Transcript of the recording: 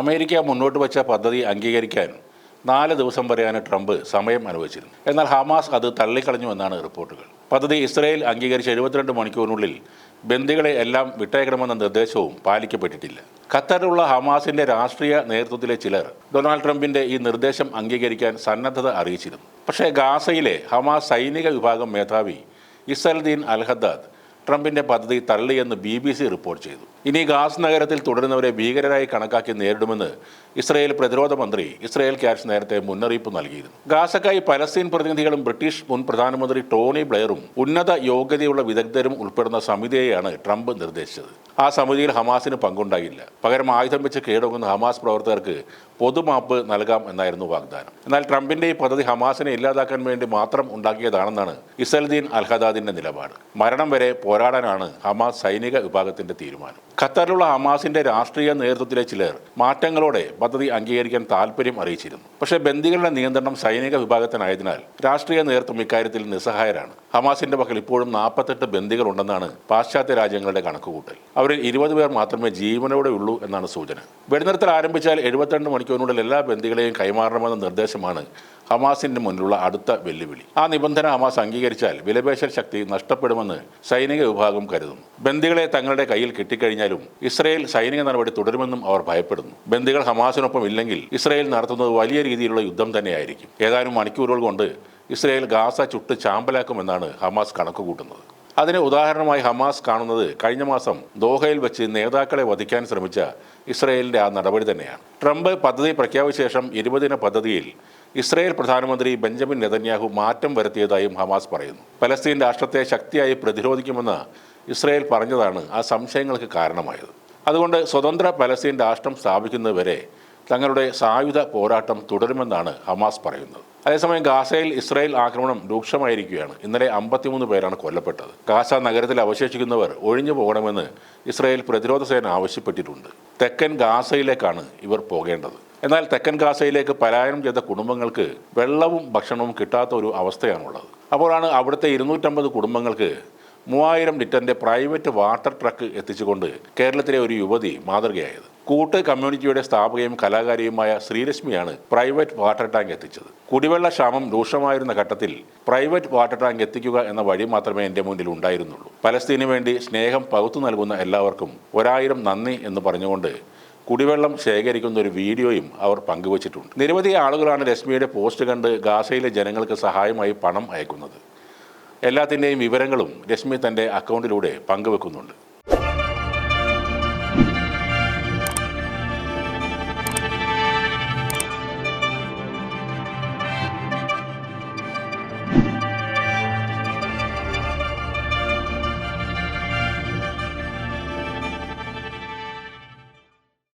America മുന്നോട്ട് വച്ച പദ്ധതി അംഗീകരിക്കാൻ നാല് ദിവസം വരെയാണ് ട്രംപ് സമയം അനുവദിച്ചിരുന്നത്. എന്നാൽ ഹമാസ് അത് തള്ളിക്കളഞ്ഞു എന്നാണ് റിപ്പോർട്ടുകൾ. പദ്ധതി ഇസ്രയേൽ അംഗീകരിച്ച എഴുപത്തിരണ്ട് മണിക്കൂറിനുള്ളിൽ ബന്ദികളെ എല്ലാം വിട്ടയക്കണമെന്ന നിർദ്ദേശവും പാലിക്കപ്പെട്ടിട്ടില്ല. ഖത്തറിലുള്ള ഹമാസിന്റെ രാഷ്ട്രീയ നേതൃത്വത്തിലെ ചിലർ ഡൊണാൾഡ് ട്രംപിന്റെ ഈ നിർദ്ദേശം അംഗീകരിക്കാൻ സന്നദ്ധത അറിയിച്ചിരുന്നു. പക്ഷേ ഗാസയിലെ ഹമാസ് സൈനിക വിഭാഗം മേധാവി ഇസൽദീൻ അൽഹദ്ദാദ് ട്രംപിന്റെ പദ്ധതി തള്ളിയെന്ന് ബി ബി സി റിപ്പോർട്ട് ചെയ്തു. ഇനി ഗാസ് നഗരത്തിൽ തുടരുന്നവരെ ഭീകരരായി കണക്കാക്കി നേരിടുമെന്ന് ഇസ്രയേൽ പ്രതിരോധ മന്ത്രി ഇസ്രയേൽ ക്യാഷ് നേരത്തെ മുന്നറിയിപ്പ് നൽകിയിരുന്നു. ഗാസക്കായി പലസ്തീൻ പ്രതിനിധികളും ബ്രിട്ടീഷ് മുൻ പ്രധാനമന്ത്രി ടോണി ബ്ലെയറും ഉന്നത യോഗ്യതയുള്ള വിദഗ്ധരും ഉൾപ്പെടുന്ന സമിതിയെയാണ് ട്രംപ് നിർദ്ദേശിച്ചത്. ആ സമിതിയിൽ ഹമാസിന് പങ്കുണ്ടായില്ല. പകരം ആയുധം വെച്ച് കീഴടങ്ങുന്ന ഹമാസ് പ്രവർത്തകർക്ക് പൊതുമാപ്പ് നൽകാം എന്നായിരുന്നു വാഗ്ദാനം. എന്നാൽ ട്രംപിന്റെ ഈ പദ്ധതി ഹമാസിനെ ഇല്ലാതാക്കാൻ വേണ്ടി മാത്രം ഉണ്ടാക്കിയതാണെന്നാണ് ഇസൽദീൻ അൽഹദാദിന്റെ നിലപാട്. മരണം വരെ പോരാടാനാണ് ഹമാസ് സൈനിക വിഭാഗത്തിന്റെ തീരുമാനം. ഖത്തറിലുള്ള ഹമാസിന്റെ രാഷ്ട്രീയ നേതൃത്വത്തിലെ ചിലർ മാറ്റങ്ങളോടെ പദ്ധതി അംഗീകരിക്കാൻ താല്പര്യം അറിയിച്ചിരുന്നു. പക്ഷേ ബന്ദികളുടെ നിയന്ത്രണം സൈനിക വിഭാഗത്തിനായതിനാൽ രാഷ്ട്രീയ നേതൃത്വം ഇക്കാര്യത്തിൽ നിസ്സഹായരാണ്. ഹമാസിന്റെ പക്കൽ ഇപ്പോഴും നാൽപ്പത്തെട്ട് ബന്ദികൾ ഉണ്ടെന്നാണ് പാശ്ചാത്യ രാജ്യങ്ങളുടെ കണക്കുകൂട്ടൽ. അവരിൽ ഇരുപത് പേർ മാത്രമേ ജീവനോടെ ഉള്ളൂ എന്നാണ് സൂചന. വെടിനിർത്തൽ ആരംഭിച്ചാൽ എഴുപത്തിരണ്ട് മണിക്കൂറിനുള്ളിൽ എല്ലാ ബന്ദികളെയും കൈമാറണമെന്ന നിർദ്ദേശമാണ് ഹമാസിന്റെ മുന്നിലുള്ള അടുത്ത വെല്ലുവിളി. ആ നിബന്ധന ഹമാസ് അംഗീകരിച്ചാൽ വിലപേശൽ ശക്തി നഷ്ടപ്പെടുമെന്ന് സൈനിക വിഭാഗം കരുതുന്നു. ബന്ദികളെ തങ്ങളുടെ കയ്യിൽ കിട്ടിക്കഴിഞ്ഞാലും ഇസ്രയേൽ സൈനിക നടപടി തുടരുമെന്നും അവർ ഭയപ്പെടുന്നു. ബന്ദികൾ ഹമാസിനൊപ്പം ഇല്ലെങ്കിൽ ഇസ്രയേൽ നടത്തുന്നത് വലിയ രീതിയിലുള്ള യുദ്ധം തന്നെയായിരിക്കും. ഏതാനും മണിക്കൂറുകൾ കൊണ്ട് ഇസ്രയേൽ ഗാസ ചുട്ട് ചാമ്പലാക്കുമെന്നാണ് ഹമാസ് കണക്ക് കൂട്ടുന്നത് അതിന് ഉദാഹരണമായി ഹമാസ് കാണുന്നത് കഴിഞ്ഞ മാസം ദോഹയിൽ വെച്ച് നേതാക്കളെ വധിക്കാൻ ശ്രമിച്ച ഇസ്രയേലിന്റെ ആ നടപടി തന്നെയാണ്. ട്രംപ് പദ്ധതി പ്രഖ്യാപിച്ച ശേഷം ഇരുപതിന പദ്ധതിയിൽ ഇസ്രയേൽ പ്രധാനമന്ത്രി ബെഞ്ചമിൻ നെതന്യാഹു മാറ്റം വരുത്തിയതായും ഹമാസ് പറയുന്നു. പലസ്തീൻ രാഷ്ട്രത്തെ ശക്തിയായി പ്രതിരോധിക്കുമെന്ന് ഇസ്രയേൽ പറഞ്ഞതാണ് ആ സംശയങ്ങൾക്ക് കാരണമായത്. അതുകൊണ്ട് സ്വതന്ത്ര പലസ്തീൻ രാഷ്ട്രം സ്ഥാപിക്കുന്നതുവരെ തങ്ങളുടെ സായുധ പോരാട്ടം തുടരുമെന്നാണ് ഹമാസ് പറയുന്നത്. അതേസമയം ഗാസയിൽ ഇസ്രായേൽ ആക്രമണം രൂക്ഷമായിരിക്കുകയാണ്. ഇന്നലെ അമ്പത്തിമൂന്ന് പേരാണ് കൊല്ലപ്പെട്ടത്. ഗാസ നഗരത്തിൽ അവശേഷിക്കുന്നവർ ഒഴിഞ്ഞു പോകണമെന്ന് ഇസ്രായേൽ പ്രതിരോധ സേന ആവശ്യപ്പെട്ടിട്ടുണ്ട്. തെക്കൻ ഗാസയിലേക്കാണ് ഇവർ പോകേണ്ടത്. എന്നാൽ തെക്കൻ ഗാസയിലേക്ക് പലായനം ചെയ്ത കുടുംബങ്ങൾക്ക് വെള്ളവും ഭക്ഷണവും കിട്ടാത്ത ഒരു അവസ്ഥയാണുള്ളത്. അപ്പോഴാണ് അവിടുത്തെ ഇരുന്നൂറ്റമ്പത് കുടുംബങ്ങൾക്ക് മൂവായിരം ലിറ്ററിന്റെ പ്രൈവറ്റ് വാട്ടർ ട്രക്ക് എത്തിച്ചുകൊണ്ട് കേരളത്തിലെ ഒരു യുവതി മാതൃകയായത്. കൂട്ട് കമ്മ്യൂണിറ്റിയുടെ സ്ഥാപകയും കലാകാരിയുമായ ശ്രീലക്ഷ്മിയാണ് പ്രൈവറ്റ് വാട്ടർ ടാങ്ക് എത്തിച്ചത്. കുടിവെള്ള ക്ഷാമം രൂക്ഷമായിരുന്ന ഘട്ടത്തിൽ പ്രൈവറ്റ് വാട്ടർ ടാങ്ക് എത്തിക്കുക എന്ന വഴി മാത്രമേ എന്റെ മുന്നിൽ ഉണ്ടായിരുന്നുള്ളൂ. പലസ്തീന് വേണ്ടി സ്നേഹം പകുത്തു നൽകുന്ന എല്ലാവർക്കും ഒരായിരം നന്ദി എന്ന് പറഞ്ഞുകൊണ്ട് കുടിവെള്ളം ശേഖരിക്കുന്ന ഒരു വീഡിയോയും അവർ പങ്കുവച്ചിട്ടുണ്ട്. നിരവധി ആളുകളാണ് രശ്മിയുടെ പോസ്റ്റ് കണ്ട് ഗാസയിലെ ജനങ്ങൾക്ക് സഹായമായി പണം അയക്കുന്നത്. എല്ലാത്തിന്റെയും വിവരങ്ങളും രശ്മി തന്റെ അക്കൗണ്ടിലൂടെ പങ്കുവെക്കുന്നുണ്ട്.